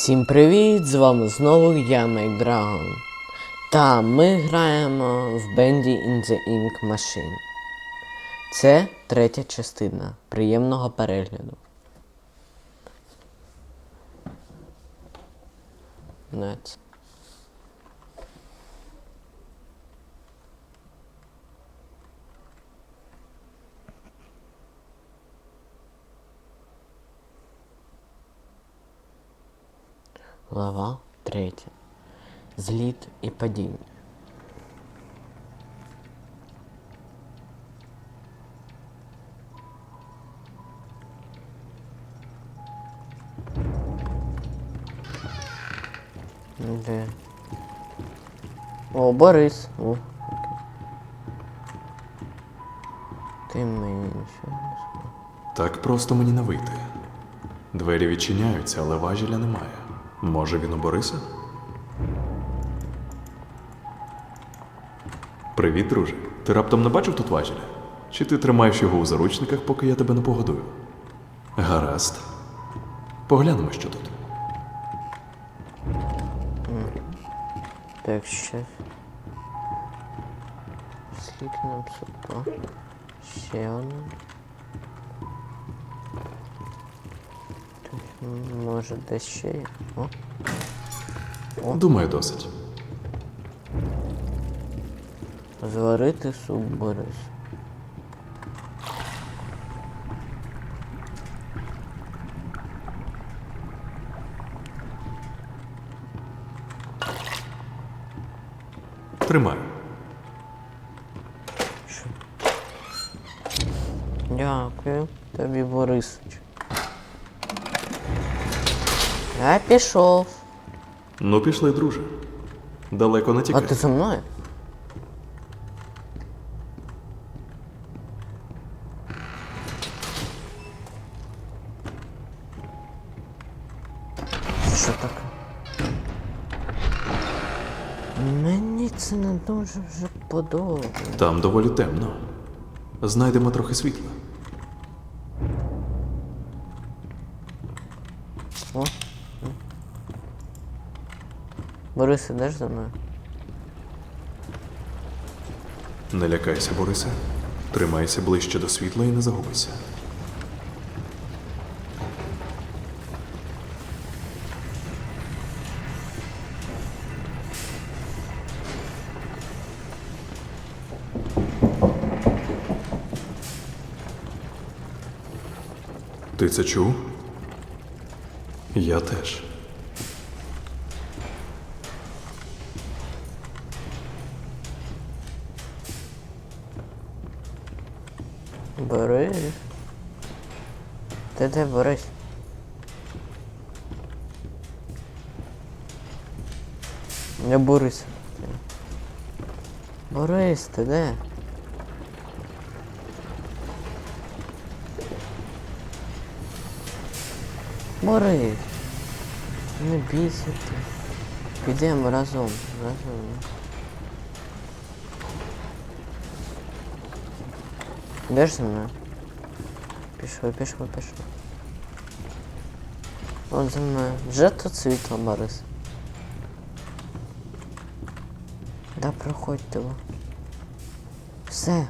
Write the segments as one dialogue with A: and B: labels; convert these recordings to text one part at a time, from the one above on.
A: Всім привіт! З вами знову я Драгон. Та ми граємо в Bendy in the Ink Machine. Це третя частина. Приємного перегляду. Нет. Глава третя. Зліт і падіння. Де? О, Борис. О, окей. Ти мені не сказав.
B: Так просто мені не вийти. Двері відчиняються, але важіля немає. Може, він у Бориса? Привіт, друже. Ти раптом не бачив тут важіля? Чи ти тримаєш його у заручниках, поки я тебе не погодую? Гаразд. Поглянемо, що тут.
A: Так. Скільки нам супа? Ще одна. Може, десь ще є. О,
B: Думаю, досить.
A: зварити суп Борис.
B: Тримаю.
A: Дякую тобі, Борисич. Я пішов.
B: Ну, пішли, друже. Далеко не
A: А ти за мною? Що таке? Мені це не дуже вже подобається.
B: Там доволі темно. Знайдемо трохи світла.
A: Борис, ідеш за мною?
B: Не лякайся, Борисе. Тримайся ближче до світла і не загубися. Ти це чув? Я теж.
A: Борис. Ти де Борис? Я Борис. Борис, ти де? Борис. Не бійся ти. Підемо разом. Разом. Йдеш зі мною? Пішли, пішли, пішли. От за мною. Вже тут світло, Борис. Да проходьте ви. Все.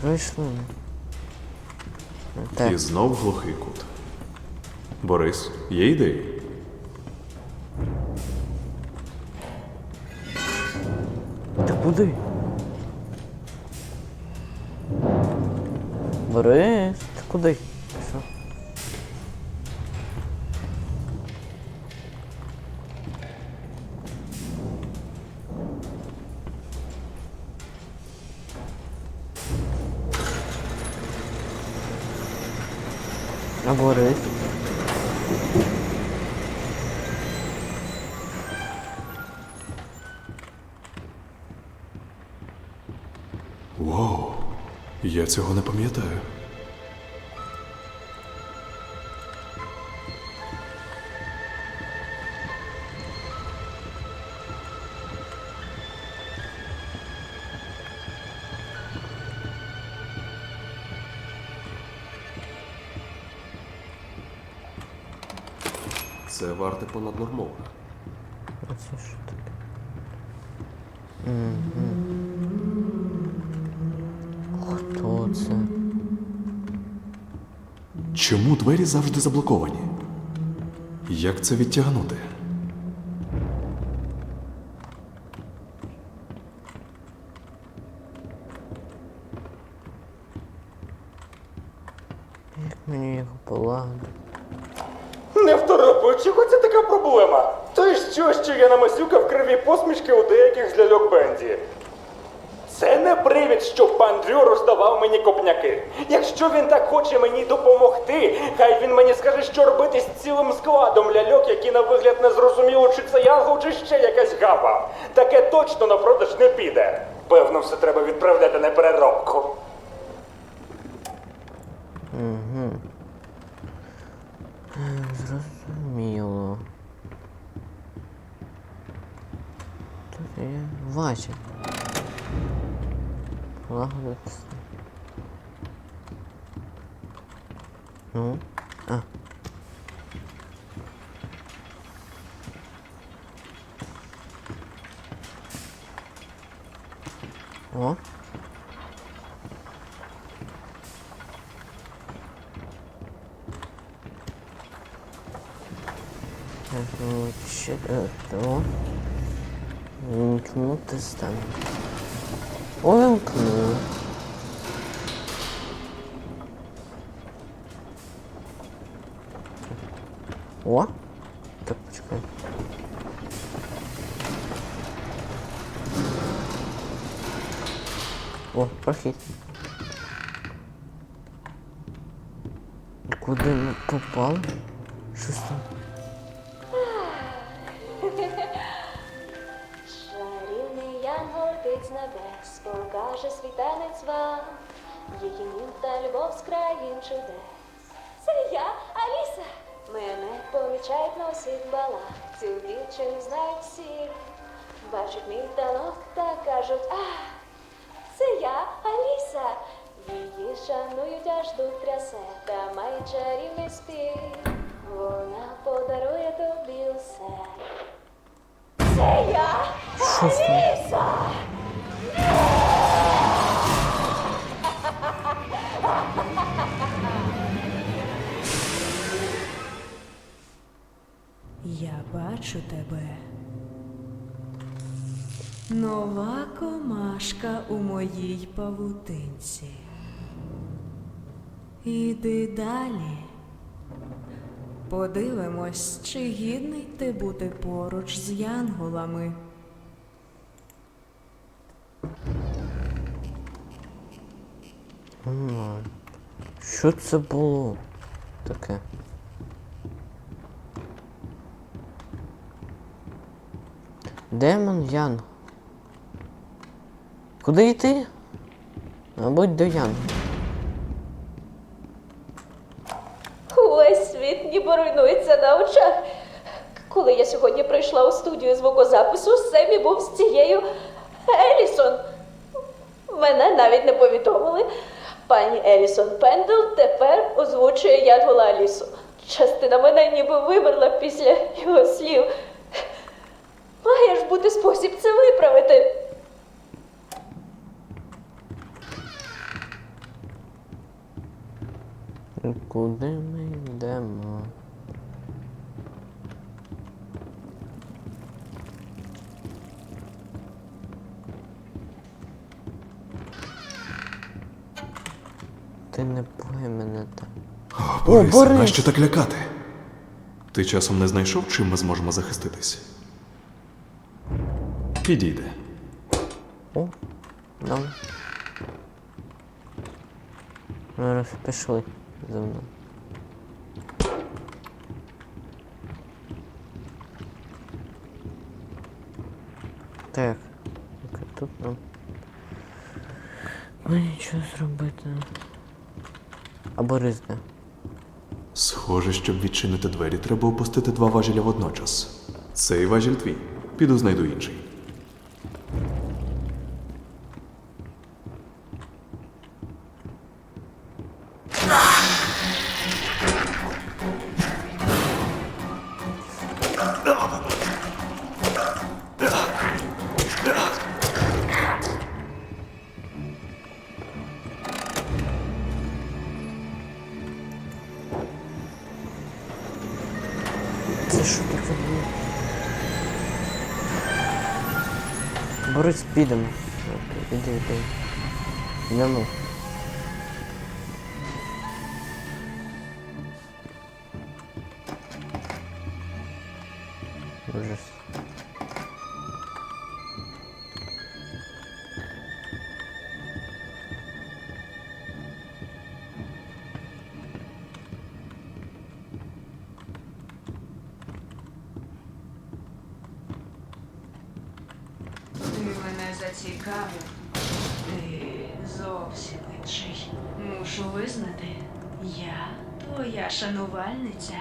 A: Пройшли ми. Ну, Так,
B: І знов глухий кут. Борис, є ідеї?
A: ти куди? Борис, ти куди? Що? А Борис?
B: Вау, я цього не пам'ятаю. Це варте
A: понад нормою.
B: Чому двері завжди заблоковані? Як це відтягнути?
A: Як мені його полагодити?
C: Не второпай, чого це така проблема? То й що, що я намасюкав криві посмішки у деяких з ляльок Бенді? Це не привід, щоб пан Дрю роздавав мені копняки. Якщо він так хоче мені допомогти, хай він мені скаже, що робити з цілим складом ляльок, які на вигляд не зрозуміло, чи це янгол, чи ще якась гава. Таке точно на продаж не піде. Певно, все треба відправляти на переробку.
A: Зрозуміло. Тут є важіль. Полагодитися. Ну, а. О. Так, ну, ще е, то. Вімкнути стан. Увімкну. О! Так, почекай. О, прохід. Куди ми попали? Щось там.
D: Чарівний янгол з небес, покаже світанець вам, її нім та любов з країн чудес. Це я, Аліса. Мене помічають усіх балах, цю дівчину знають всі. Бачать мій талант та кажуть, а, це я, Аліса. Її шанують, аж дух трясе, та має чарівний спів. Вона подарує тобі усе. Це я, Аліса!
E: Бачу тебе. Нова комашка у моїй павутинці. Іди далі. Подивимось, чи гідний ти бути поруч з янголами.
A: Що це було таке? Демон Ян. Куди йти? Мабуть, до Ян.
D: Увесь світ ніби руйнується на очах. Коли я сьогодні прийшла у студію звукозапису, Семі був з цією Елісон. Мене навіть не повідомили. Пані Елісон Пендл тепер озвучує Янгола Алісу. Частина мене ніби вимерла після його слів. Має ж бути спосіб це виправити.
A: Куди ми йдемо? Ти не пугай мене так.
B: О, Борисе,
A: Борис!
B: нащо так лякати? Ти часом не знайшов, чим ми зможемо захиститись? Підійде.
A: О, добре. Зараз пішли за мною. Так, так, тут нам. Ну нічого зробити. Або ризне.
B: Схоже, щоб відчинити двері, треба опустити два важеля водночас. Цей важіль твій. Піду знайду інший.
A: Ужас.
D: Ти мене зацікавив. Ти зовсім інший. Мушу визнати, я твоя шанувальниця.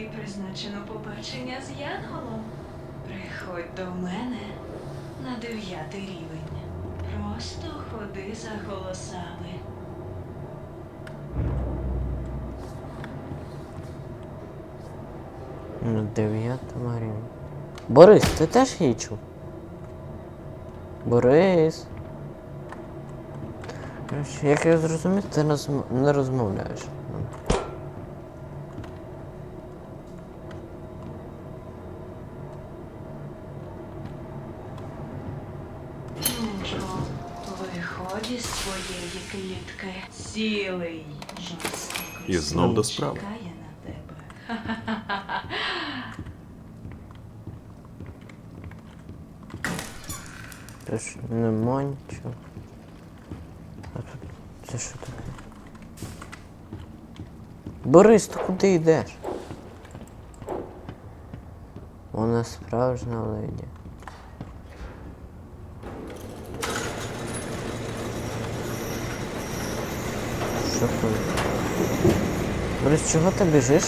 D: Тобі призначено побачення з Янголом. Приходь до мене на дев'ятий рівень. Просто ходи за голосами.
A: На дев'ятому рівні. Борис, ти теж її чув? Борис. Як я зрозумів, ти не розмовляєш.
D: Цілий жорстокий
B: І знов до справи.
D: чекає на тебе.
A: Це ж нема нічого. А тут це що таке? Борис, ти куди йдеш? Вона справжня леді. Тут? Борис, чого ти біжиш?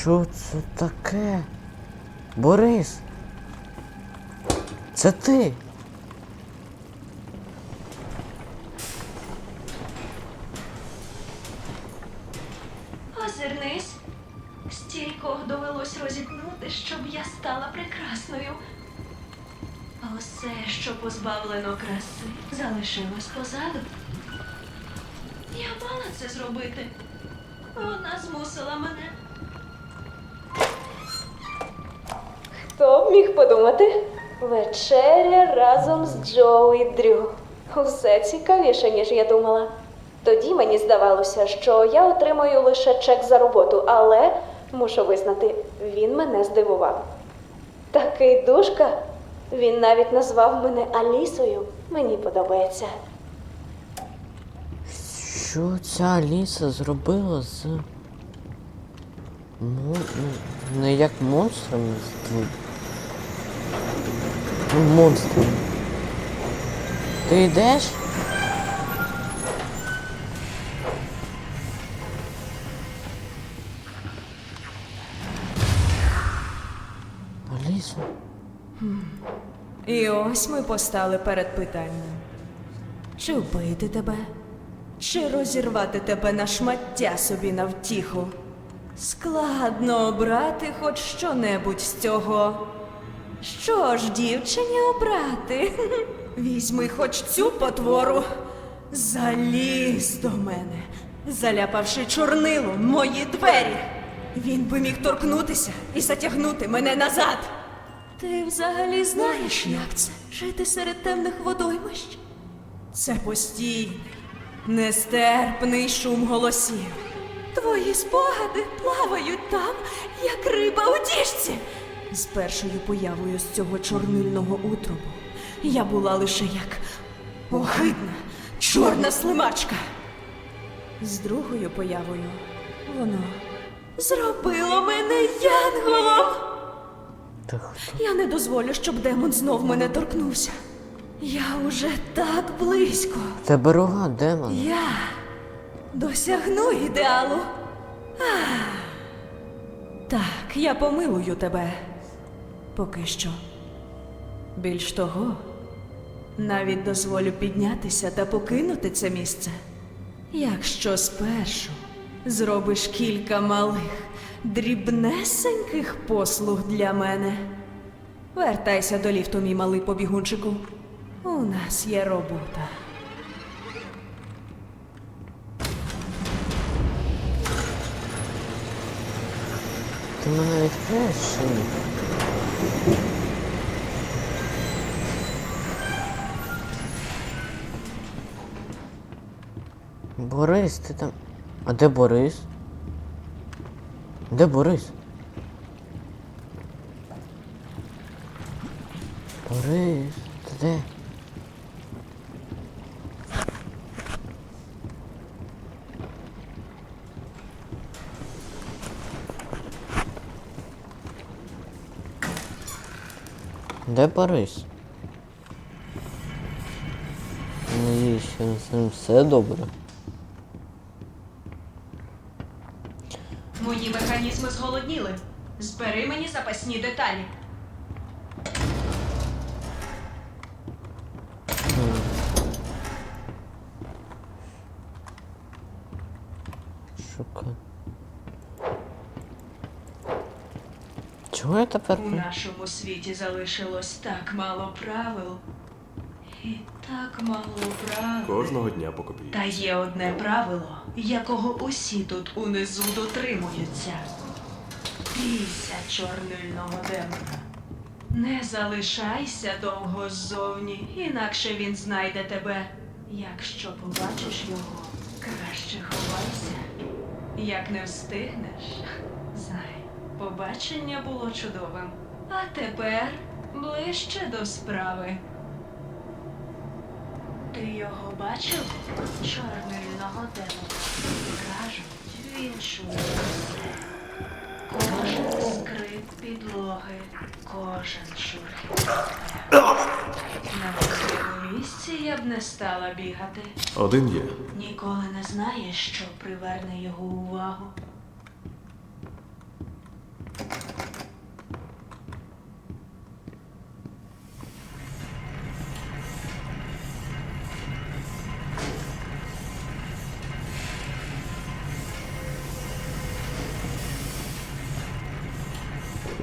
A: Що це таке? Борис? Це ти?
D: Позбавлено краси, залишилось позаду. Я мала це зробити. Вона змусила мене.
F: Хто б міг подумати? Вечеря разом з Джо Дрю. Усе цікавіше, ніж я думала. Тоді мені здавалося, що я отримаю лише чек за роботу, але мушу визнати, він мене здивував. Такий душка. Він навіть назвав мене Алісою. Мені подобається.
A: Що ця Аліса зробила з. Ну, Не як монстром. Ну. Ти йдеш?
D: І ось ми постали перед питанням: чи вбити тебе, чи розірвати тебе на шмаття собі на втіху? Складно обрати хоч що-небудь з цього. Що ж, дівчині обрати? Візьми хоч цю потвору. Залізь до мене, заляпавши чорнилом мої двері. Він би міг торкнутися і затягнути мене назад. Ти взагалі знаєш, як це жити серед темних водоймищ? Це постійний, нестерпний шум голосів. Твої спогади плавають там, як риба у діжці. З першою появою з цього чорнильного утробу я була лише як огидна чорна слимачка. З другою появою воно зробило мене янголом.
A: Ти хто?
D: Я не дозволю, щоб демон знов мене торкнувся. Я уже так близько.
A: Тебе рога, демон.
D: Я досягну ідеалу. А. Так, я помилую тебе. Поки що. Більш того, Навіть дозволю піднятися та покинути це місце. Якщо спершу зробиш кілька малих, дрібнесеньких послуг для мене. Вертайся до ліфту, мій малий побігунчику. У нас є робота.
A: Ти мене відкриєш? Борис, ти там. А де Борис? Де Борис? Борис, ти де? Де Борис? Надіюсь, що з все добре.
D: Мої механізми зголодніли. Збери мені запасні деталі.
A: Чого я тепер?
D: У нашому світі залишилось так мало правил. І так мало правил.
B: Кожного дня по копійці.
D: Та є одне правило, якого усі тут унизу дотримуються. Бійся чорнильного демона. Не залишайся довго ззовні, інакше він знайде тебе. Якщо побачиш його, краще ховайся. Як не встигнеш, знай, побачення було чудовим. А тепер ближче до справи. Ти його бачив? Чорнильного демона. Кажуть, він все. Кожен скрип підлоги, кожен шурхіт. На своєму місці я б не стала бігати.
B: Один є.
D: Ніколи не знаєш, що приверне його увагу.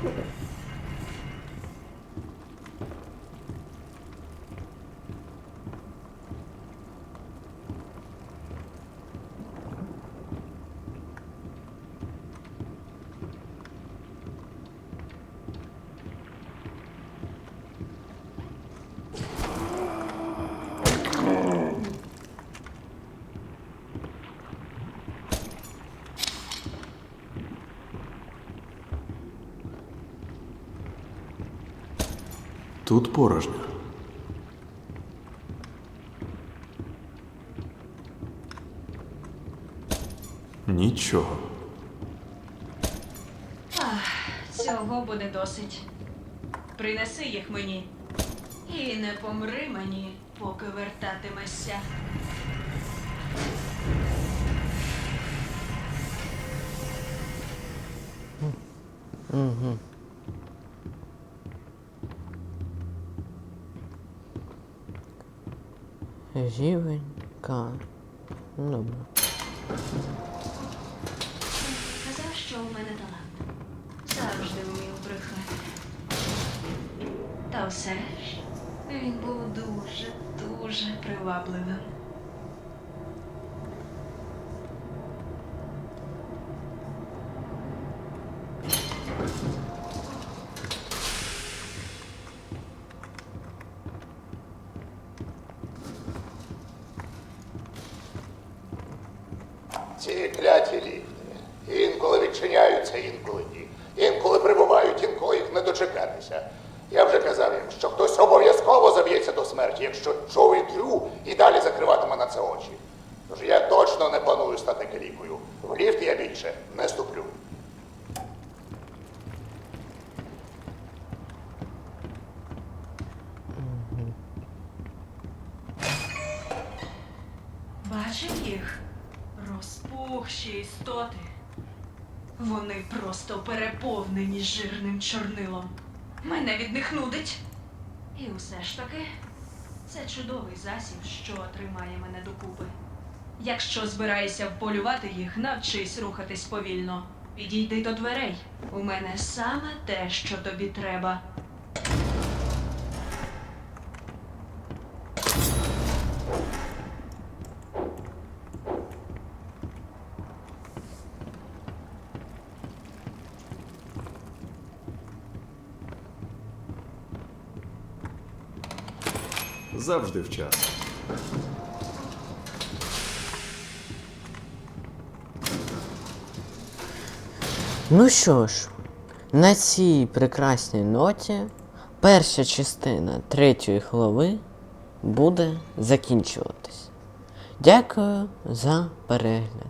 D: Thank you.
B: Тут порожньо. Нічого.
D: Цього буде досить. Принеси їх мені. І не помри мені, поки вертатимешся. Та все ж він був дуже, дуже привабливим.
G: Ці кляті ліфти. Інколи відчиняються, інколи ні. Інколи прибувають, інколи їх не дочекатися. Я вже казав їм, що хтось обов'язково заб'ється до смерті, якщо Джо і Дрю і далі закриватиме на це очі. Тож точно не планую стати калікою. В ліфт я більше не ступлю.
D: Бачив їх? Розпухші істоти. Вони просто переповнені жирним чорнилом. Мене від них нудить. І все ж таки, Це чудовий засіб, що тримає мене докупи. Якщо збираєшся вполювати їх, навчись рухатись повільно. Підійди до дверей. У мене саме те, що тобі треба.
B: Завжди вчасно.
A: Ну що ж, на цій прекрасній ноті перша частина третьої глави буде закінчуватись. Дякую за перегляд.